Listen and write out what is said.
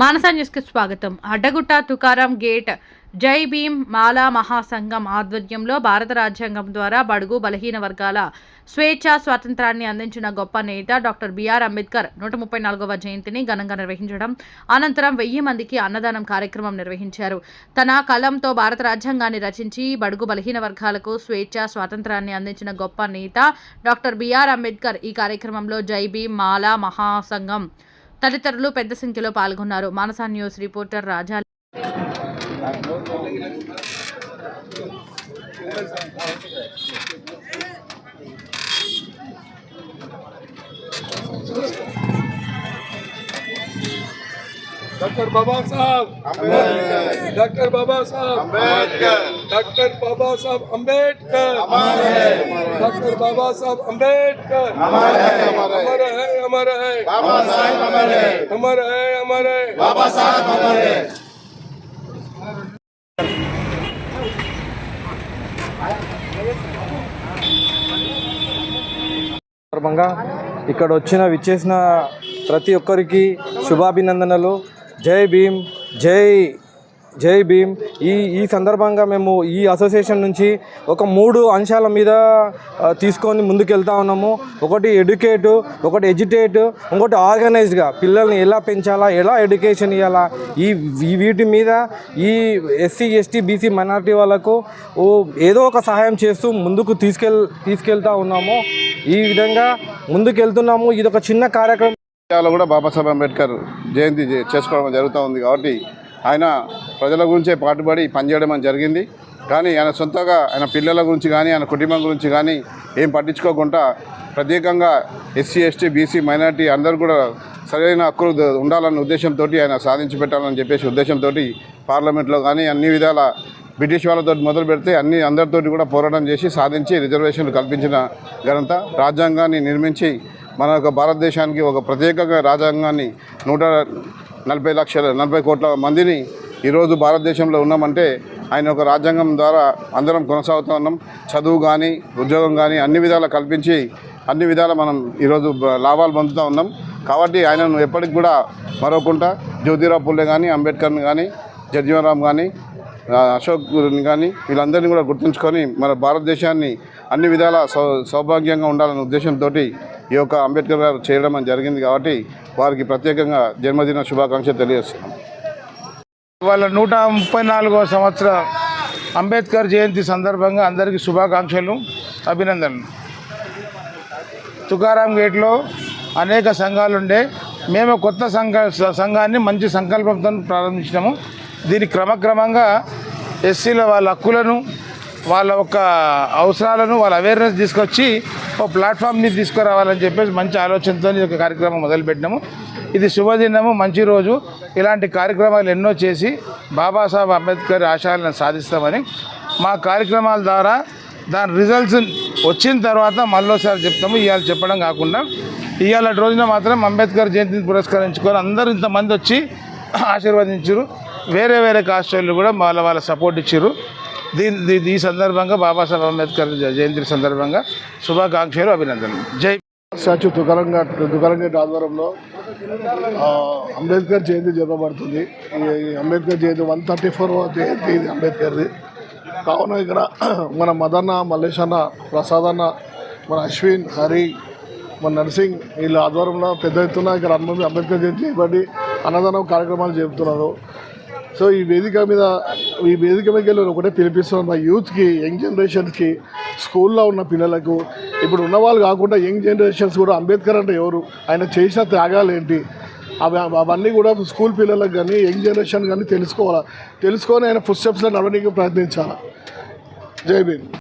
మానసా న్యూస్కి స్వాగతం. అడ్డగుట్ట తుకారం గేట్ జై భీమ్ మాలా మహాసంఘం ఆధ్వర్యంలో భారత రాజ్యాంగం ద్వారా బడుగు బలహీన వర్గాల స్వేచ్ఛ స్వాతంత్రాన్ని అందించిన గొప్ప నేత డాక్టర్ బిఆర్ అంబేద్కర్ నూట ముప్పై నాలుగవ జయంతిని ఘనంగా నిర్వహించడం. అనంతరం వెయ్యి మందికి అన్నదానం కార్యక్రమం నిర్వహించారు. తన కలంతో భారత రాజ్యాంగాన్ని రచించి బడుగు బలహీన వర్గాలకు స్వేచ్ఛ స్వాతంత్రాన్ని అందించిన గొప్ప నేత డాక్టర్ బిఆర్ అంబేద్కర్ ఈ కార్యక్రమంలో జై భీమ్ మాలా మహాసంఘం తదితరులు పెద్ద సంఖ్యలో పాల్గొన్నారు Manasa news reporter Raja doctor Babasaheb doctor Babasaheb doctor Babasaheb Ambedkar doctor Babasaheb Ambedkar अमर है अमर है अमर है अमर है సందర్భంగా ఇక్కడ వచ్చిన విచ్చేసిన ప్రతి ఒక్కరికి శుభాభినందనలు జై భీమ్ జై జై భీమ్. ఈ ఈ సందర్భంగా మేము ఈ అసోసియేషన్ నుంచి ఒక మూడు అంశాల మీద తీసుకొని ముందుకెళ్తా ఉన్నాము. ఒకటి ఎడ్యుకేట్ ఒకటి ఎడ్యుటేట్ ఇంకోటి ఆర్గనైజ్డ్గా. పిల్లల్ని ఎలా పెంచాలా ఎలా ఎడ్యుకేషన్ ఇవ్వాలా ఈ వీటి మీద ఈ ఎస్సీ ఎస్టీ బీసీ మైనారిటీ వాళ్ళకు ఓ ఏదో ఒక సహాయం చేస్తూ ముందుకు తీసుకెళ్ తీసుకెళ్తా ఉన్నాము. ఈ విధంగా ముందుకెళ్తున్నాము. ఇది ఒక చిన్న కార్యక్రమం. కూడా బాబాసాహెబ్ అంబేద్కర్ జయంతి చేసుకోవడం జరుగుతూ ఉంది కాబట్టి ఆయన ప్రజల గురించే పాటుపడి పనిచేయడం అని జరిగింది. కానీ ఆయన సొంతగా ఆయన పిల్లల గురించి కానీ ఆయన కుటుంబం గురించి కానీ ఏం పట్టించుకోకుండా ప్రత్యేకంగా ఎస్సీ ఎస్టీ బీసీ మైనార్టీ అందరూ కూడా సరైన హక్కులు ఉండాలన్న ఉద్దేశంతో ఆయన సాధించి పెట్టాలని చెప్పేసి ఉద్దేశంతో పార్లమెంట్లో కానీ అన్ని విధాల బ్రిటిష్ వాళ్ళతో మొదలు పెడితే అన్ని అందరితోటి కూడా పోరాటం చేసి సాధించి రిజర్వేషన్లు కల్పించిన ఘనత రాజ్యాంగాన్ని నిర్మించి మన యొక్క భారతదేశానికి ఒక ప్రత్యేకంగా రాజ్యాంగాన్ని నూట నలభై లక్షల నలభై కోట్ల మందిని ఈరోజు భారతదేశంలో ఉన్నామంటే ఆయన ఒక రాజ్యాంగం ద్వారా అందరం కొనసాగుతూ ఉన్నాం. చదువు కానీ ఉద్యోగం కానీ అన్ని విధాలు కల్పించి అన్ని విధాలు మనం ఈరోజు లాభాలు పొందుతూ ఉన్నాం. కాబట్టి ఆయనను ఎప్పటికి కూడా మరవకుండా జ్యోతిరావు పుల్లె కానీ అంబేద్కర్ని కానీ జగ్జీవనరామ్ కానీ అశోక్ అశోక్ని కానీ వీళ్ళందరినీ కూడా గుర్తుంచుకొని మన భారతదేశాన్ని అన్ని విధాల సౌ సౌభాగ్యంగా ఉండాలనే ఉద్దేశంతో ఈ యొక్క అంబేద్కర్ గారు చేయడం అని జరిగింది కాబట్టి వారికి ప్రత్యేకంగా జన్మదిన శుభాకాంక్షలు తెలియజేస్తున్నాం. వాళ్ళ నూట ముప్పై నాలుగో సంవత్సర అంబేద్కర్ జయంతి సందర్భంగా అందరికీ శుభాకాంక్షలు అభినందనలు. తుకారాం గేట్లో అనేక సంఘాలుండే. మేము కొత్త సంఘ సంఘాన్ని మంచి సంకల్పంతో ప్రారంభించినాము. దీని క్రమక్రమంగా ఎస్సీల వాళ్ళ హక్కులను వాళ్ళ ఒక అవసరాలను వాళ్ళ అవేర్నెస్ తీసుకొచ్చి ఒక ప్లాట్ఫామ్ మీద తీసుకురావాలని చెప్పేసి మంచి ఆలోచనతో ఈ యొక్క కార్యక్రమం మొదలుపెట్టినాము. ఇది శుభదినము మంచి రోజు. ఇలాంటి కార్యక్రమాలు ఎన్నో చేసి బాబాసాహెబ్ అంబేద్కర్ ఆశయాలను సాధిస్తామని మా కార్యక్రమాల ద్వారా దాని రిజల్ట్స్ వచ్చిన తర్వాత మళ్ళీసారి చెప్తాము. ఇవాళ చెప్పడం కాకుండా ఇవాళ రోజున మాత్రం అంబేద్కర్ జయంతిని పురస్కరించుకొని అందరూ ఇంతమంది వచ్చి ఆశీర్వదించారు. వేరే వేరే కాస్ట్ వాళ్ళు కూడా వాళ్ళ వాళ్ళ సపోర్ట్ ఇచ్చారు దీని ఈ సందర్భంగా బాబాసాహెబ్ అంబేద్కర్ జయంతి సందర్భంగా శుభాకాంక్షలు అభినందనలు. జై స్టాచ్యూ తుకారంగా తుకారంగేట్ ఆధ్వర్యంలో అంబేద్కర్ జయంతి జరపబడుతుంది. ఈ Ambedkar Jayanti one thirty four Jayanti ఇది అంబేద్కర్ది. కావున ఇక్కడ మన మదన్న మల్లేషన్న ప్రసాదన్న మన అశ్విన్ హరి మన నర్సింగ్ వీళ్ళ ఆధ్వర్యంలో పెద్ద ఎత్తున ఇక్కడ అంబే- అంబేద్కర్ జయంతి చేయబడి అన్నదానం కార్యక్రమాలు చెబుతున్నారు సో ఈ వేదిక మీద ఈ వేదిక మీద ఒకటే పిలిపిస్తున్నాం మా యూత్కి యంగ్ జనరేషన్స్కి స్కూల్లో ఉన్న పిల్లలకు. ఇప్పుడు ఉన్న వాళ్ళు కాకుండా యంగ్ జనరేషన్స్ కూడా అంబేద్కర్ అంటే ఎవరు? ఆయన చేసిన త్యాగాలు ఏంటి? అవి అవన్నీ కూడా స్కూల్ పిల్లలకు కానీ యంగ్ జనరేషన్ కానీ తెలుసుకోవాలి? తెలుసుకొని ఆయన ఫుడ్ స్టెప్స్లో నడవడానికి ప్రయత్నించాలి? జై భీమ్.